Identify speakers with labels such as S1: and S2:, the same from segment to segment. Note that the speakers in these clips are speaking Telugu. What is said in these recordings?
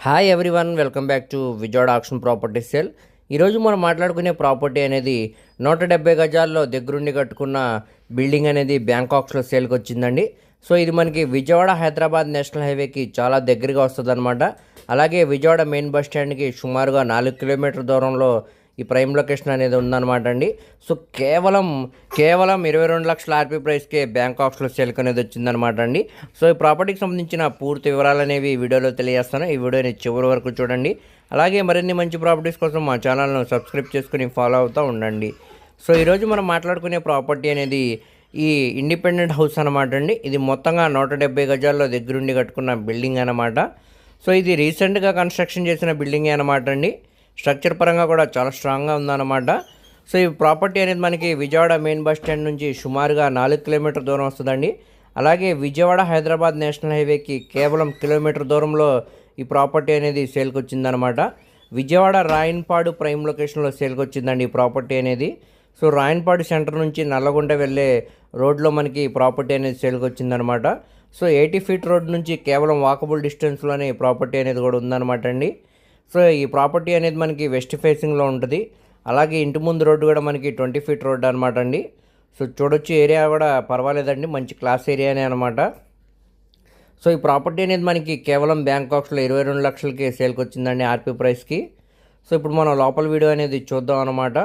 S1: Hi everyone welcome back to Vijayawada auction property sale ఈరోజు మనం మాట్లాడుకునే ప్రాపర్టీ అనేది నూట డెబ్బై గజాల్లో దగ్గరుండి కట్టుకున్న బిల్డింగ్ అనేది బ్యాంకాక్స్లో సేల్కి వచ్చిందండి. సో ఇది మనకి విజయవాడ హైదరాబాద్ నేషనల్ హైవేకి చాలా దగ్గరగా వస్తుంది అలాగే విజయవాడ మెయిన్ బస్ స్టాండ్కి సుమారుగా నాలుగు కిలోమీటర్ దూరంలో ఈ ప్రైమ్ లొకేషన్ అనేది ఉందన్నమాట అండి. సో కేవలం కేవలం ఇరవై రెండు లక్షల ఆర్పీ ప్రైస్కే బ్యాంకాక్స్లో సెల్క్ అనేది వచ్చిందనమాట అండి. సో ఈ ప్రాపర్టీకి సంబంధించిన పూర్తి వివరాలు అనేవి ఈ వీడియోలో తెలియజేస్తాను. ఈ వీడియోని చివరి వరకు చూడండి. అలాగే మరిన్ని మంచి ప్రాపర్టీస్ కోసం మా ఛానల్ను సబ్స్క్రైబ్ చేసుకుని ఫాలో అవుతూ ఉండండి. సో ఈరోజు మనం మాట్లాడుకునే ప్రాపర్టీ అనేది ఈ ఇండిపెండెంట్ హౌస్ అనమాట అండి. ఇది మొత్తంగా నూట డెబ్బై గజాల్లో దగ్గరుండి కట్టుకున్న బిల్డింగ్ అనమాట సో ఇది రీసెంట్గా కన్స్ట్రక్షన్ చేసిన బిల్డింగే అనమాట అండి. స్ట్రక్చర్ పరంగా కూడా చాలా స్ట్రాంగ్గా ఉందన్నమాట. సో ఈ ప్రాపర్టీ అనేది మనకి విజయవాడ మెయిన్ బస్ స్టాండ్ నుంచి సుమారుగా నాలుగు కిలోమీటర్ దూరం వస్తుందండి. అలాగే విజయవాడ హైదరాబాద్ నేషనల్ హైవేకి కేవలం కిలోమీటర్ దూరంలో ఈ ప్రాపర్టీ అనేది సేల్కి వచ్చిందనమాట విజయవాడ రాయన్పాడు ప్రైమ్ లొకేషన్లో సేల్కి వచ్చిందండి ఈ ప్రాపర్టీ అనేది. సో రాయన్పాడు సెంటర్ నుంచి నల్లగొండ వెళ్ళే రోడ్లో మనకి ఈ ప్రాపర్టీ అనేది సేల్కి వచ్చిందనమాట సో ఎయిటీ ఫీట్ రోడ్ నుంచి కేవలం వాకబుల్ డిస్టెన్స్లోనే ఈ ప్రాపర్టీ అనేది కూడా ఉందన్నమాట అండి సో ఈ ప్రాపర్టీ అనేది మనకి వెస్ట్ ఫేసింగ్లో ఉంటుంది. అలాగే ఇంటి ముందు రోడ్డు కూడా మనకి ట్వంటీ ఫీట్ రోడ్డు అనమాట అండి. సో చూడొచ్చు ఏరియా కూడా పర్వాలేదండి మంచి క్లాస్ ఏరియానే అనమాట సో ఈ ప్రాపర్టీ అనేది మనకి కేవలం బ్యాంకాక్స్లో ఇరవై రెండు లక్షలకి సేల్కి వచ్చిందండి ఆర్పీ ప్రైస్కి. సో ఇప్పుడు మనం లోపల వీడియో అనేది చూద్దాం అనమాట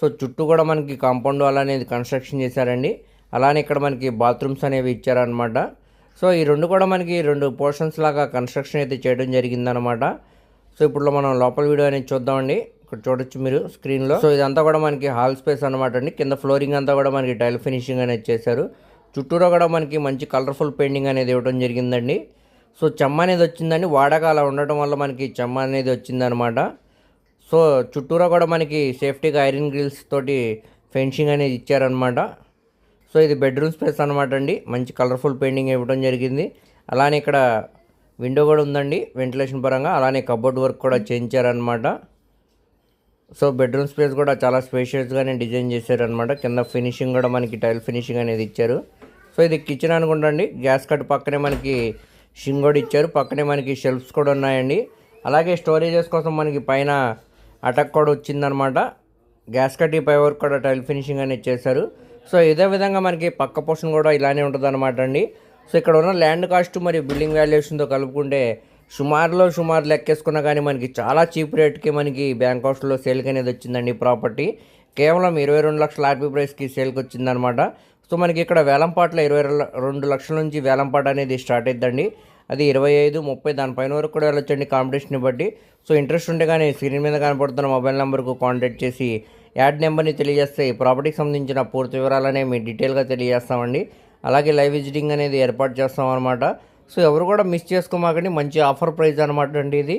S1: సో చుట్టూ కూడా మనకి కాంపౌండ్ వాల్ అనేది కన్స్ట్రక్షన్ చేశారండి. అలానే ఇక్కడ మనకి బాత్రూమ్స్ అనేవి ఇచ్చారనమాట సో ఈ రెండు కూడా మనకి రెండు పోర్షన్స్ లాగా కన్స్ట్రక్షన్ అయితే చేయడం జరిగిందనమాట సో ఇప్పుడు మనం లోపల వీడియో అనేది చూద్దామండి. ఇక్కడ చూడొచ్చు మీరు స్క్రీన్లో. సో ఇదంతా కూడా మనకి హాల్ స్పేస్ అనమాట అండి. కింద ఫ్లోరింగ్ అంతా కూడా మనకి టైల్ ఫినిషింగ్ అనేది చేశారు. చుట్టూరా కూడా మనకి మంచి కలర్ఫుల్ పెయింటింగ్ అనేది ఇవ్వడం జరిగిందండి. సో చెమ్మ అనేది వచ్చిందండి. వాడక అలా ఉండటం వల్ల మనకి చెమ్మ అనేది వచ్చిందనమాట సో చుట్టూరా కూడా మనకి సేఫ్టీగా ఐరన్ గ్రిల్స్ తోటి ఫెన్సింగ్ అనేది ఇచ్చారనమాట సో ఇది బెడ్రూమ్ స్పేస్ అనమాట అండి. మంచి కలర్ఫుల్ పెయింటింగ్ ఇవ్వడం జరిగింది. అలానే ఇక్కడ విండో కూడా ఉందండి వెంటిలేషన్ పరంగా. అలానే కబోర్డ్ వర్క్ కూడా చేయించారనమాట సో బెడ్రూమ్ స్పేస్ కూడా చాలా స్పేషియస్గానే డిజైన్ చేశారనమాట కింద ఫినిషింగ్ కూడా మనకి టైల్ ఫినిషింగ్ అనేది ఇచ్చారు. సో ఇది కిచెన్ అనుకుంటండి గ్యాస్ కట్ పక్కనే మనకి షింగ్ కూడా ఇచ్చారు. పక్కనే మనకి షెల్ఫ్స్ కూడా ఉన్నాయండి. అలాగే స్టోరేజెస్ కోసం మనకి పైన అటక్ కూడా వచ్చిందనమాట గ్యాస్ కట్ పై వరకు కూడా టైల్ ఫినిషింగ్ అనేది చేశారు. సో ఇదే విధంగా మనకి పక్క పోర్షన్ కూడా ఇలానే ఉంటుంది అనమాట అండి. సో ఇక్కడ ఉన్న ల్యాండ్ కాస్ట్ మరియు బిల్డింగ్ వాల్యుయేషన్తో కలుపుకుంటే సుమారులో సుమారు లెక్కేసుకున్నా కానీ మనకి చాలా చీప్ రేట్కి మనకి బ్యాంక్ హౌస్లో సేల్కి అనేది వచ్చిందండి ప్రాపర్టీ. కేవలం ఇరవై రెండు లక్షల ఆర్పీ ప్రైస్కి సేల్కి వచ్చిందనమాట సో మనకి ఇక్కడ వేలంపాట్లో ఇరవై రెండు లక్షల నుంచి వేలంపాట అనేది స్టార్ట్ అయిద్దండి. అది ఇరవై ఐదు ముప్పై దానిపైన వరకు కూడా వెళ్ళొచ్చండి కాంపిటీషన్ని బట్టి. సో ఇంట్రెస్ట్ ఉంటే కానీ స్క్రీన్ మీద కనపడుతున్న మొబైల్ నెంబర్కు కాంటాక్ట్ చేసి యాడ్ నెంబర్ని తెలియజేస్తే ఈ ప్రాపర్టీకి సంబంధించిన పూర్తి వివరాలనే మీ డీటెయిల్గా తెలియజేస్తామండి. అలాగే లైవ్ విజిటింగ్ అనేది ఏర్పాటు చేస్తాం అనమాట సో ఎవరు కూడా మిస్ చేసుకోమాకండి మంచి ఆఫర్ ప్రైస్ అనమాట అండి ఇది.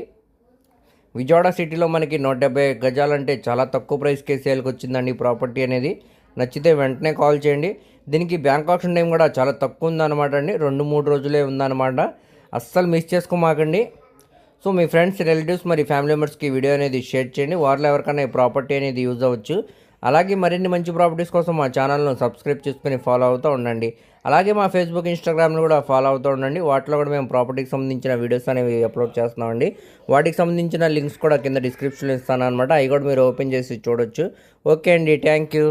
S1: విజయవాడ సిటీలో మనకి నూట డెబ్బై గజాలంటే చాలా తక్కువ ప్రైస్కే సేల్కి వచ్చిందండి ఈ ప్రాపర్టీ అనేది. నచ్చితే వెంటనే కాల్ చేయండి. దీనికి బ్యాంక్ ఆప్షన్ టైం కూడా చాలా తక్కువ ఉందన్నమాట అండి. రెండు మూడు రోజులే ఉందన్నమాట. అస్సలు మిస్ చేసుకోమాకండి. సో మీ ఫ్రెండ్స్ రిలేటివ్స్ మరి ఫ్యామిలీ మెంబర్స్కి వీడియో అనేది షేర్ చేయండి. వారిలో ఎవరికైనా ఈ ప్రాపర్టీ అనేది యూజ్ అవ్వచ్చు. అలాగే మరిన్ని మంచి ప్రాపర్టీస్ కోసం మా ఛానల్ను సబ్స్క్రైబ్ చేసుకుని ఫాలో అవుతూ ఉండండి. అలాగే మా ఫేస్బుక్ ఇన్స్టాగ్రామ్ను కూడా ఫాలో అవుతూ ఉండండి. వాటిలో కూడా మేము ప్రాపర్టీకి సంబంధించిన వీడియోస్ అనేవి అప్లోడ్ చేస్తున్నామండి. వాటికి సంబంధించిన లింక్స్ కూడా కింద డిస్క్రిప్షన్లో ఇస్తాను అనమాట అవి కూడా మీరు ఓపెన్ చేసి చూడొచ్చు. ఓకే అండి. Thank you